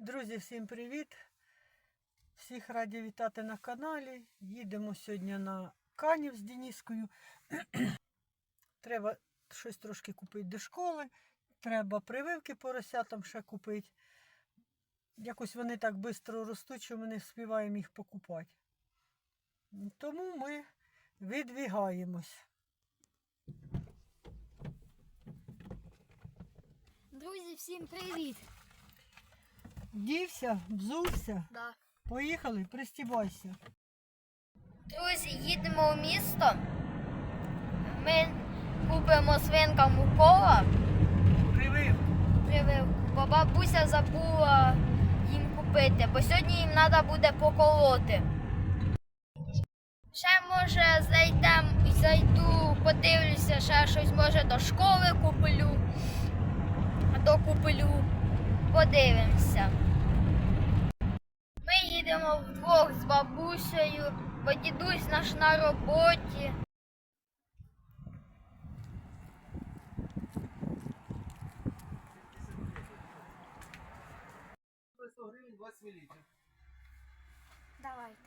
Друзі, всім привіт! Всіх раді вітати на каналі. Їдемо сьогодні на Канів з Дініскою. Треба щось трошки купити до школи. Треба прививки поросятам ще купити. Якось вони так швидко ростуть, що ми не встигаємо їх покупати. Тому ми відвігаємось. Друзі, всім привіт! Дівся, взувся, Да. поїхали, пристібайся. Друзі, їдемо в місто. Ми купимо свинкам Микола Прививку. прививку, бо бабуся забула їм купити, бо сьогодні їм треба буде поколоти. Ще може зайдем, зайду, подивлюся, ще щось може до школи куплю. Докуплю. Подивимося. Ми їдемо вдвох з бабусею, бо дідусь наш на роботі. Давайте.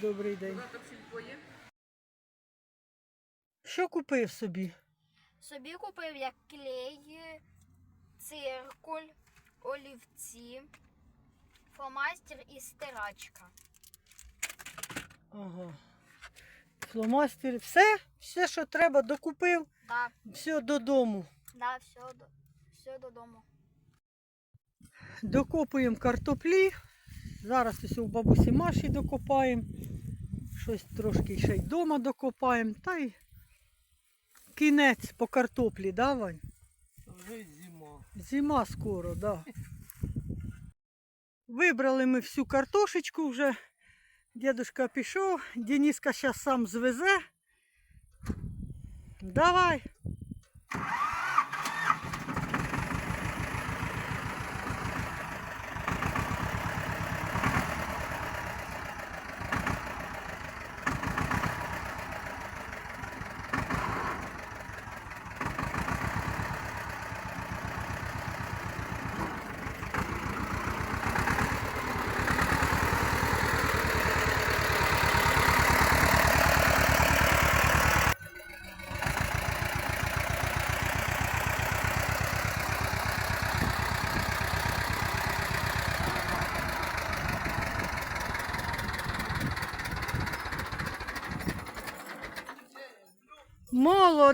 Добрий день. Що купив собі? Собі купив як клей, циркуль, олівці, фломастер і стирачка. Ага. Фломастер. Все, все, що треба, докупив. Да, Все додому. да, все, все додому. Докопуємо картоплі. Зараз ось у бабусі Маші докопаємо. Щось трошки ще й вдома докопаємо. Та й кінець по картоплі, да, Вань? Вже зима. Зима скоро, да. Вибрали ми всю картошечку вже. Дідушка пішов, Дениска зараз сам звезе. Давай.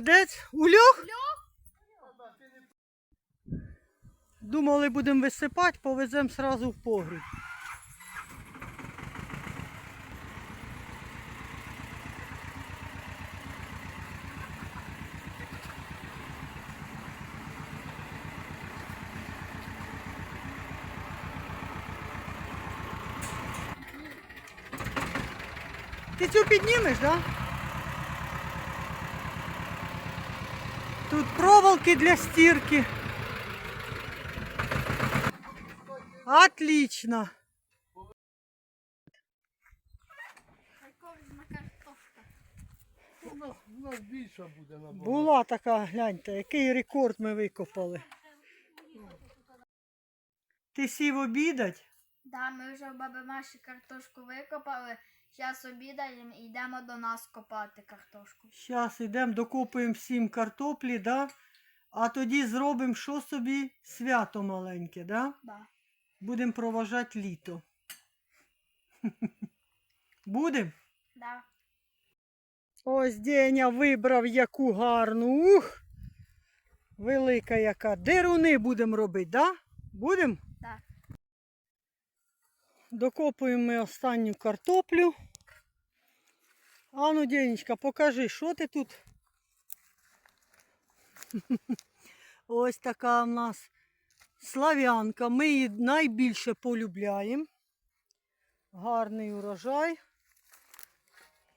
Молодець. Ульох? Думали, будемо висипати, повеземо сразу в погріб. Ти цю піднімеш, так? Да? Тут проволоки для стирки. Отлично. Була така, гляньте, який рекорд ми викопали. Ти сів обідать? Да, ми вже у баби Маші картошку викопали. Зараз обідаємо і йдемо до нас копати картошку. Зараз йдемо, докопуємо всім картоплі, да? а тоді зробимо що собі свято маленьке, да? Да. Будемо проважати літо. Будемо? Да. Ось Деня вибрав яку гарну. Ух! Велика яка. Деруни будемо робити, да? Будемо? Да. Докопуємо ми останню картоплю. Ану, Денечка, покажи, що ти тут? Ось така в нас слав'янка. Ми її найбільше полюбляємо. Гарний урожай.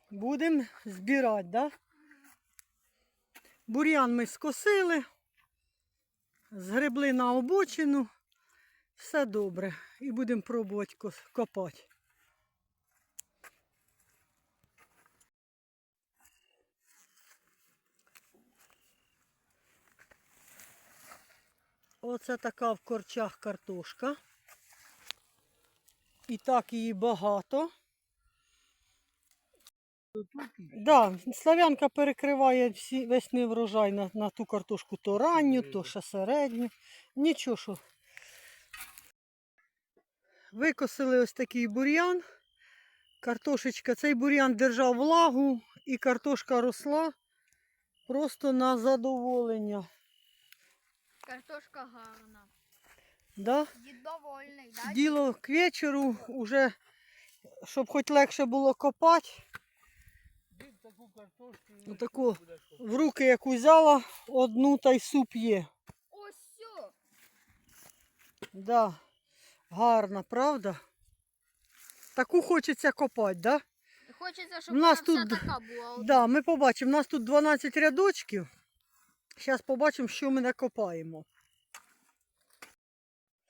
Будемо збирати, да? Бур'ян ми скосили, згребли на обочину. Все добре. І будемо пробувати копати. Оце така в корчах картошка. І так її багато. Да, слав'янка перекриває всі, весь неврожай на, на ту картошку, то ранню, то ще середню. Нічого що. Викосили ось такий бур'ян. Картошечка, цей бур'ян держав влагу і картошка росла просто на задоволення. Картошка гарна. Да? Дід довольний, да? Діло к вечору, уже, щоб хоч легше було копати. Дід таку картошку. і Отаку. буде що. В руки яку взяла, одну та й суп є. Ось все. Да. Гарна, правда? Таку хочеться копати, да? Хочеться, щоб У нас вона тут- вся така була. Да, ми побачимо. У нас тут 12 рядочків. Зараз побачимо, що ми накопаємо.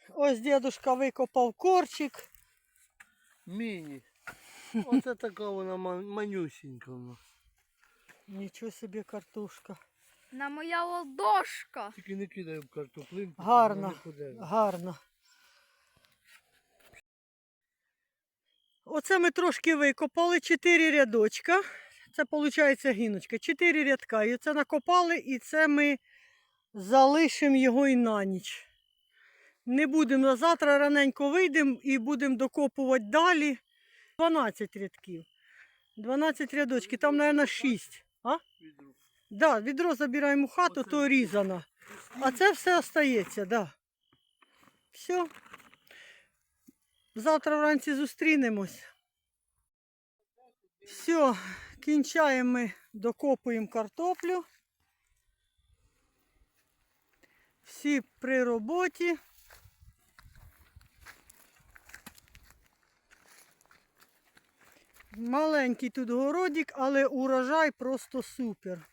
Ось дідушка викопав корчик. Міні. Оце така вона ма- манюсінька. Нічого собі картошка. На моя ладошка. Тільки не кидай в картоплинку. Гарна. Гарно. Оце ми трошки викопали 4 рядочка. Це виходить гіночка. 4 рядка. І це накопали, і це ми залишимо його і на ніч. Не будемо завтра раненько вийдемо і будемо докопувати далі. 12 рядків. 12 рядочків, там, мабуть, 6. А? Відро. Да, відро забираємо в хату, Оце то різано. А це все остається, да. Все. Завтра вранці зустрінемось. Все, кінчаємо ми, докопуємо картоплю. Всі при роботі. Маленький тут городик, але урожай просто супер.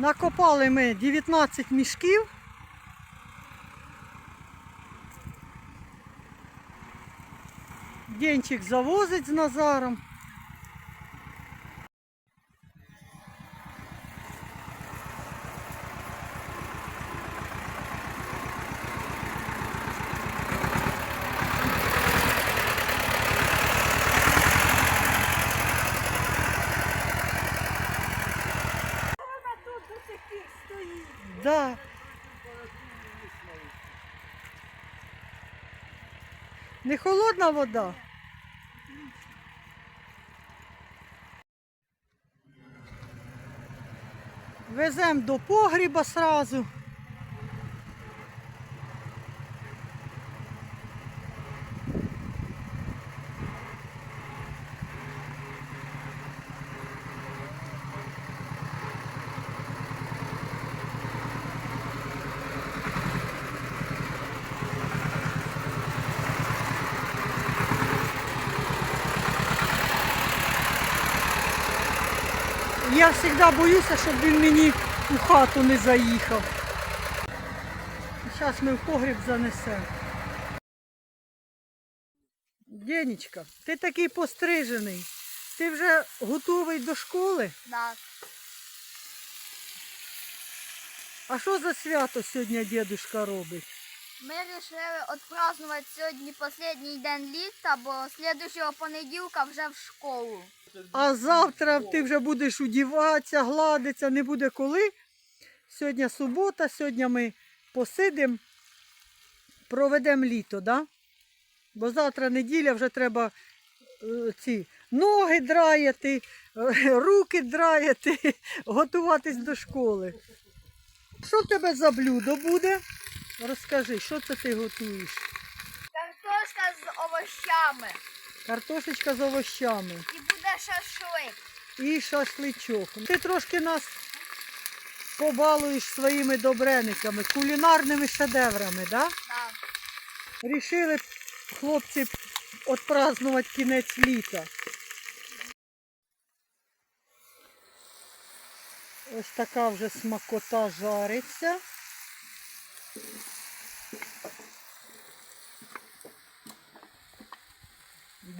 Накопали ми 19 мішків. Денчик завозить з Назаром. Да. Не холодна вода. Веземо до погріба сразу. Я завжди боюся, щоб він мені у хату не заїхав. Зараз ми в погріб занесемо. Денечка, ти такий пострижений. Ти вже готовий до школи? Да. А що за свято сьогодні дідушка робить? Ми вирішили відпразнувати сьогодні останній день літа, бо слідущого понеділка вже в школу. А завтра ти вже будеш удіватися, гладитися, не буде коли. Сьогодні субота, сьогодні ми посидимо, проведемо літо, да? бо завтра неділя вже треба е, ці ноги драяти, е, руки драяти, готуватись до школи. Що в тебе за блюдо буде? Розкажи, що це ти готуєш? Картошка з овощами. Картошечка з овощами. І буде шашлик. і шашличок. Ти трошки нас побалуєш своїми добрениками, кулінарними шедеврами, да? Да. Рішили хлопці відпразнувати кінець літа. Ось така вже смакота жариться.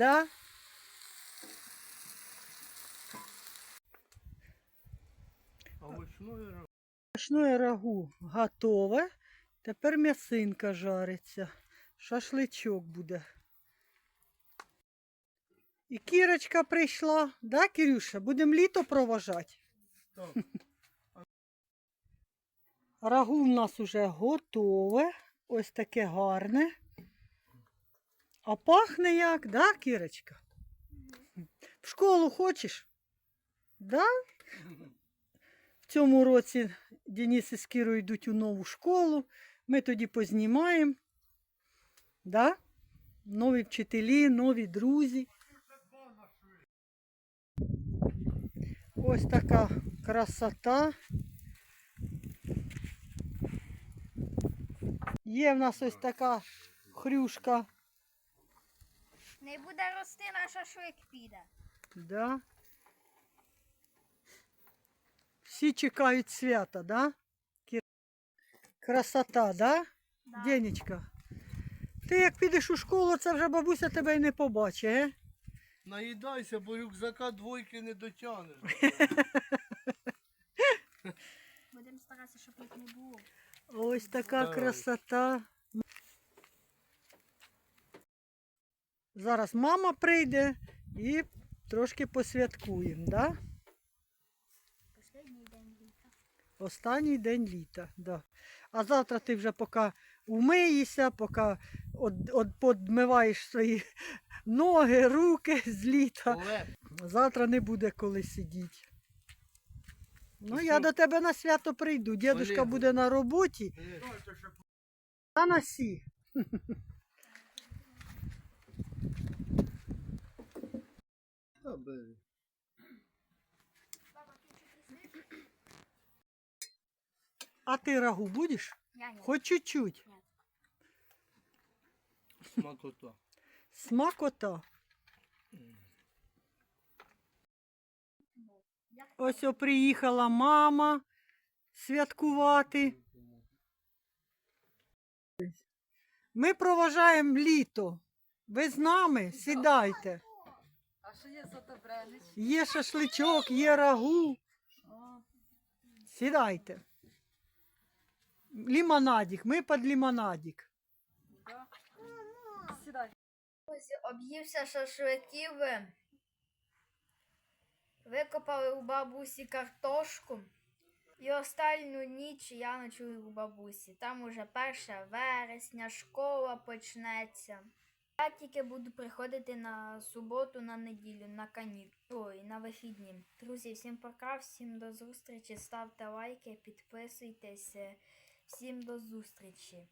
Да? Овочне рагу готове. Тепер м'ясинка жариться. Шашличок буде. І кірочка прийшла. Да, Кирюша? Будемо літо проважати. Так. Рагу в нас уже готове. Ось таке гарне. А пахне як, да, Кірочка? В школу хочеш? Да? В цьому році Денис із Кірою йдуть у нову школу. Ми тоді познімаємо. Да? Нові вчителі, нові друзі. Ось така красота. Є в нас ось така хрюшка. Не буде рости, на шашлик піде. Да. Всі чекають свята, да? Красота, да? Да. Денечка. Ти як підеш у школу, це вже бабуся тебе й не побачить, е? Наїдайся, бо рюкзака двойки не дотягнеш. Будемо старатися, щоб їх не було. Ось така Так. красота. Зараз мама прийде і трошки посвяткуємо, да? Останній день літа. Останній день літа. Да. А завтра ти вже поки умиєшся, поки от, от, подмиваєш свої ноги, руки з літа. Завтра не буде коли сидіти. Ну, Ну я до тебе на свято прийду. Дідушка буде на роботі. Та носі. Та бери. А ти рагу будеш? Я ні. Хоч чуть-чуть. Смакота. Смакота. Ось о, приїхала мама святкувати. Ми проважаємо літо. Ви з нами? Сідайте. Що є за? Є шашличок, є рагу. Сідайте. Лімонадик. Ми під лімонадик. Сідай. Ось об'ївся шашликів. Викопали у бабусі картошку. І останню ніч я ночую у бабусі. Там уже 1 вересня, школа почнеться. Я тільки буду приходити на суботу, на неділю, на канікули, ой, на вихідні. Друзі, всім пока, всім до зустрічі. Ставте лайки, підписуйтесь. Всім до зустрічі.